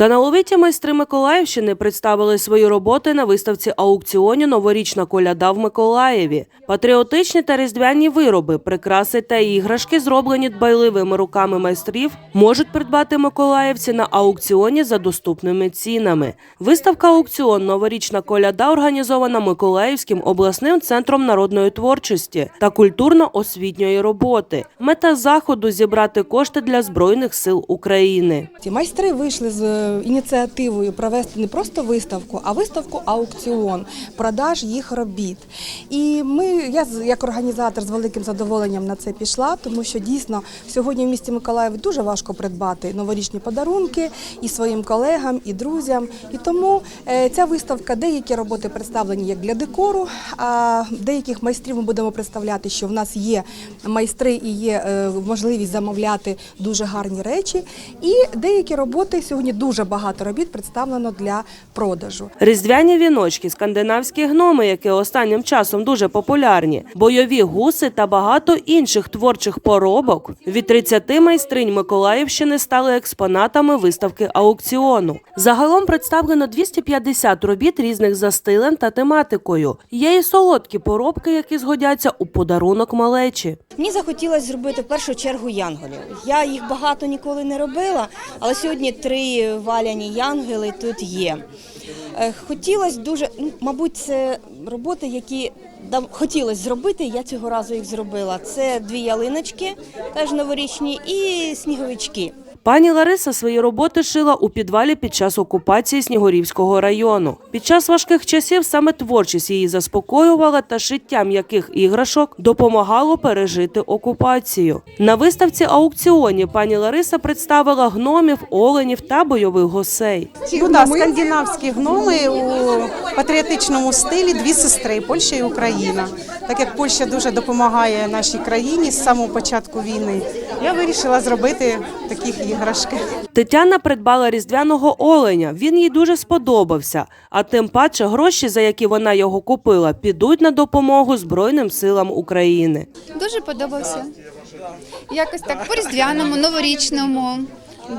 Талановиті майстри Миколаївщини представили свої роботи на виставці аукціоні Новорічна коляда в Миколаєві. Патріотичні та різдвяні вироби, прикраси та іграшки, зроблені дбайливими руками майстрів, можуть придбати миколаївці на аукціоні за доступними цінами. Виставка аукціон Новорічна коляда організована Миколаївським обласним центром народної творчості та культурно-освітньої роботи. Мета заходу зібрати кошти для збройних сил України. Ті майстри вийшли з е, ініціативою провести не просто виставку, а виставку аукціон, продаж їх робіт. І ми, я як організатор з великим задоволенням на це пішла, тому що дійсно сьогодні в місті Миколаєві дуже важко придбати новорічні подарунки і своїм колегам, і друзям. І тому е, ця виставка, деякі роботи представлені як для декору, а деяких майстрів ми будемо представляти, що в нас є майстри і є е, можливість замовляти дуже гарні речі. І деякі роботи сьогодні дуже багато робіт представлено для продажу. Різдвяні віночки, скандинавські гноми, які останнім часом дуже популярні, бойові гуси та багато інших творчих поробок від 30 майстринь Миколаївщини стали експонатами виставки аукціону. Загалом представлено 250 робіт різних за стилем та тематикою. Є і солодкі поробки, які згодяться у подарунок малечі. Мені захотілося зробити в першу чергу янголів. Я їх багато ніколи не робила, але сьогодні три валяні янгели тут є. Е, Хотілося дуже, ну, мабуть, це роботи, які хотілося зробити. Я цього разу їх зробила. Це дві ялиночки, теж новорічні, і сніговички. Пані Лариса свої роботи шила у підвалі під час окупації Снігурівського району. Під час важких часів саме творчість її заспокоювала та шиття м'яких іграшок допомагало пережити окупацію. На виставці аукціоні пані Лариса представила гномів, оленів та бойових гусей. Ну да, скандинавські гноми у патріотичному стилі дві сестри Польща і Україна. Так як Польща дуже допомагає нашій країні з самого початку війни, я вирішила зробити таких іграшки. Тетяна придбала різдвяного оленя. Він їй дуже сподобався. А тим паче гроші, за які вона його купила, підуть на допомогу Збройним силам України. Дуже подобався. Якось так по-різдвяному, новорічному.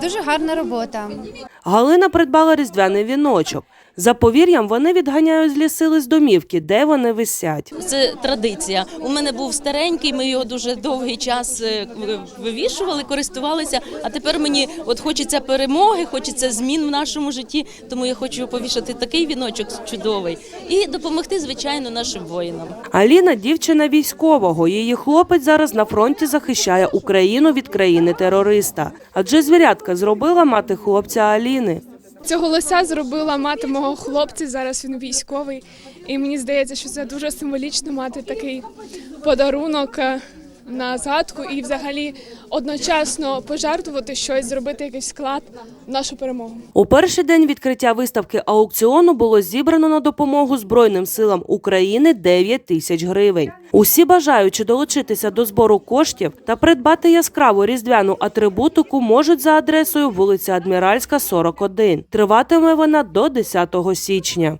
Дуже гарна робота. Галина придбала різдвяний віночок. За повір'ям, вони відганяють злі сили з домівки, де вони висять. Це традиція. У мене був старенький, ми його дуже довгий час е, вивішували, користувалися. А тепер мені от хочеться перемоги, хочеться змін в нашому житті. Тому я хочу повішати такий віночок чудовий і допомогти, звичайно, нашим воїнам. Аліна дівчина військового. Її хлопець зараз на фронті захищає Україну від країни терориста. Адже звірятка зробила мати хлопця Аліни. Цього лося зробила мати мого хлопця. Зараз він військовий, і мені здається, що це дуже символічно мати такий подарунок е, на згадку і, взагалі, одночасно пожертвувати щось, зробити якийсь склад в нашу перемогу. У перший день відкриття виставки аукціону було зібрано на допомогу Збройним силам України 9 тисяч гривень. Усі бажаючи долучитися до збору коштів та придбати яскраву різдвяну атрибутику можуть за адресою вулиця Адміральська, 41. Триватиме вона до 10 січня.